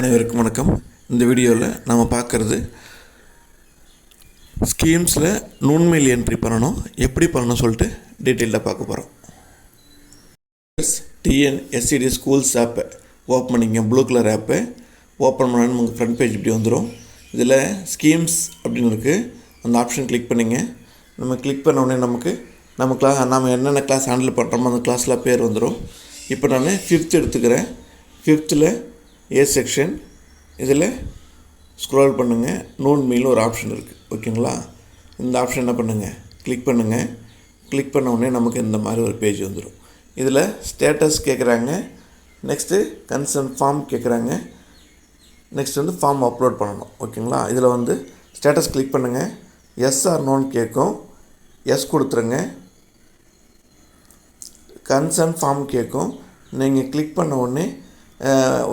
அனைவருக்கும் வணக்கம். இந்த வீடியோவில் நம்ம பார்க்குறது ஸ்கீம்ஸில் நுண்மையில் என்ட்ரி பண்ணணும் எப்படி பண்ணணும் சொல்லிட்டு டீட்டெயிலாக பார்க்க போகிறோம் டிஎன்எஸ்சிடி ஸ்கூல்ஸ் ஆப்பை ஓப்பன் பண்ணிங்க ப்ளூ கலர் ஆப்பை ஓப்பன் பண்ணணும் உங்கள் ஃப்ரண்ட் பேஜ் இப்படி வந்துடும் இதில் ஸ்கீம்ஸ் அப்படின்னு இருக்குது அந்த ஆப்ஷன் கிளிக் பண்ணிங்க. நம்ம கிளிக் பண்ண உடனே நமக்கு நம்ம கிளாஸ் நம்ம என்னென்ன கிளாஸ் ஹேண்டில் பண்ணுறோமோ அந்த கிளாஸில் பேர் வந்துடும் இப்போ நான் ஃபிஃப்த் எடுத்துக்கிறேன். ஃபிஃப்த்தில் ஏ செக்ஷன் இதில் ஸ்க்ரோல் பண்ணுங்கள் நூன் மீல் ஒரு ஆப்ஷன் இருக்குது ஓகேங்களா இந்த ஆப்ஷன் என்ன பண்ணுங்கள் கிளிக் பண்ணுங்கள் கிளிக் பண்ண உடனே நமக்கு இந்த மாதிரி ஒரு பேஜ் வந்துடும் இதில் ஸ்டேட்டஸ் கேட்குறாங்க. நெக்ஸ்ட்டு கன்சர்ன் ஃபார்ம் கேட்குறாங்க. நெக்ஸ்ட் வந்து ஃபார்ம் அப்லோட் பண்ணணும். ஓகேங்களா இதில் வந்து ஸ்டேட்டஸ் கிளிக் பண்ணுங்கள் எஸ் ஆர் நோன் கேட்கும். எஸ் கொடுத்துருங்க. கன்சர்ன் ஃபார்ம் கேட்கும். நீங்கள் கிளிக் பண்ண உடனே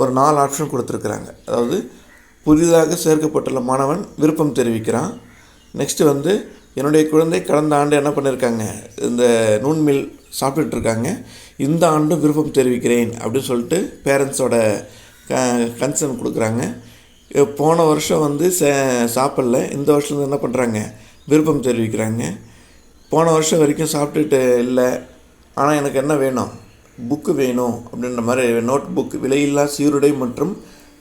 ஒரு நாலு ஆப்ஷன் கொடுத்துருக்குறாங்க. அதாவது புதிதாக சேர்க்கப்பட்டுள்ள மாணவன் விருப்பம் தெரிவிக்கிறான். நெக்ஸ்ட்டு வந்து என்னுடைய குழந்தை கடந்த ஆண்டு என்ன பண்ணியிருக்காங்க இந்த நூன்மில் சாப்பிட்டுட்டு இருக்காங்க இந்த ஆண்டும் விருப்பம் தெரிவிக்கிறேன் அப்படின்னு சொல்லிட்டு பேரண்ட்ஸோட க கன்சர்ன் கொடுக்குறாங்க. போன வருஷம் வந்து சே சாப்பிடல. இந்த வருஷம் என்ன பண்ணுறாங்க விருப்பம் தெரிவிக்கிறாங்க. போன வருஷம் வரைக்கும் சாப்பிட்டுட்டு இல்லை. ஆனால் எனக்கு என்ன வேணும்? புக்கு வேணும் அப்படின்ற மாதிரி நோட் புக் விலையில்லா சீருடை மற்றும்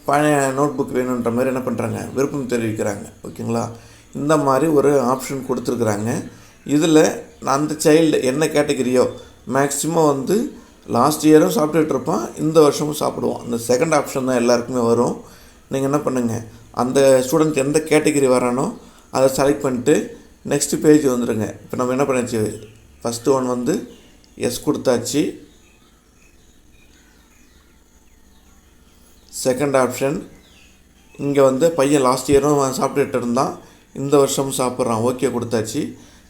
பழைய நோட் புக் வேணுன்ற மாதிரி என்ன பண்ணுறாங்க விருப்பம் தெரிவிக்கிறாங்க. ஓகேங்களா? இந்த மாதிரி ஒரு ஆப்ஷன் கொடுத்துருக்குறாங்க. இதில் அந்த சைல்டு என்ன கேட்டகிரியோ மேக்ஸிமம் வந்து லாஸ்ட் இயரும் சாப்பிட்டுட்ருப்பான் இந்த வருஷமும் சாப்பிடுவோம் அந்த செகண்ட் ஆப்ஷன் தான் எல்லாருக்குமே வரும். நீங்கள் என்ன பண்ணுங்கள் அந்த ஸ்டூடெண்ட் எந்த கேட்டகிரி வரானோ அதை செலக்ட் பண்ணிட்டு நெக்ஸ்ட் பேஜ் வந்துடுங்க இப்போ நம்ம என்ன பண்ணிச்சு ஃபஸ்ட்டு ஒன் வந்து எஸ் கொடுத்தாச்சு. செகண்ட் ஆப்ஷன் இங்கே வந்து பையன் லாஸ்ட் இயரும் சாப்பிட்டுட்டு இருந்தான். இந்த வருஷமும் சாப்பிட்றான். ஓகே கொடுத்தாச்சு.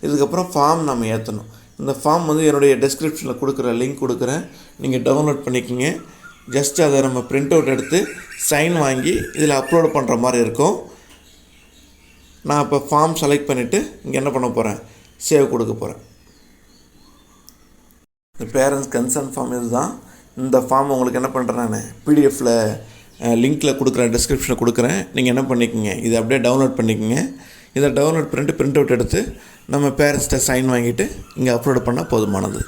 இதுக்கப்புறம் ஃபார்ம் நம்ம ஏற்றணும் இந்த ஃபார்ம் வந்து என்னுடைய டெஸ்கிரிப்ஷனில் கொடுக்குற லிங்க் கொடுக்குறேன். நீங்கள் டவுன்லோட் பண்ணிக்கோங்க. ஜஸ்ட் அதை நம்ம பிரிண்ட் அவுட் எடுத்து சைன் வாங்கி இதில் அப்லோடு பண்ணுற மாதிரி இருக்கும். நான் இப்போ ஃபார்ம் செலக்ட் பண்ணிவிட்டு இங்கே என்ன பண்ண போகிறேன் சேவ் கொடுக்க போகிறேன் இந்த பேரண்ட்ஸ் கன்சர்ன் ஃபார்ம் இதுதான். இந்த ஃபார்ம் உங்களுக்கு என்ன பண்ணுறேன் நான்? பிடிஎஃப்பில் லிங்க்கில் கொடுக்குறேன் டிஸ்கிரிப்ஷனில் கொடுக்குறேன். நீங்கள் என்ன பண்ணிக்கோங்க இதை அப்படியே டவுன்லோட் பண்ணிக்கோங்க. இதை டவுன்லோட் பண்ணிட்டு பிரிண்ட் அவுட் எடுத்து நம்ம பேரண்ட்ஸ்கிட்ட சைன் வாங்கிட்டு இங்கே அப்லோட் பண்ணால் போதுமானது.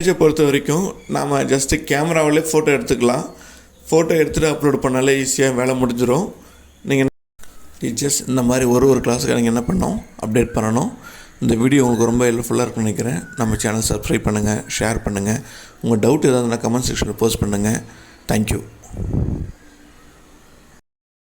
பேஜை பொறுத்த வரைக்கும் நாம் ஜஸ்ட்டு கேமராவிலே ஃபோட்டோ எடுத்துக்கலாம். ஃபோட்டோ எடுத்துகிட்டு அப்லோட் பண்ணாலே ஈஸியாக வேலை முடிஞ்சிடும் நீங்கள் டீச்சர்ஸ் இந்த மாதிரி ஒரு ஒரு கிளாஸுக்கு நீங்கள் என்ன பண்ணணும் அப்டேட் பண்ணணும். இந்த வீடியோ உங்களுக்கு ரொம்ப ஹெல்ப்ஃபுல்லாக இருக்குன்னு நினைக்கிறேன். நம்ம சேனல் சப்ஸ்கிரைப் பண்ணுங்கள் ஷேர் பண்ணுங்கள் உங்கள் டவுட் ஏதாவதுனா கமெண்ட் செக்ஷனில் போஸ்ட் பண்ணுங்கள் தேங்க்யூ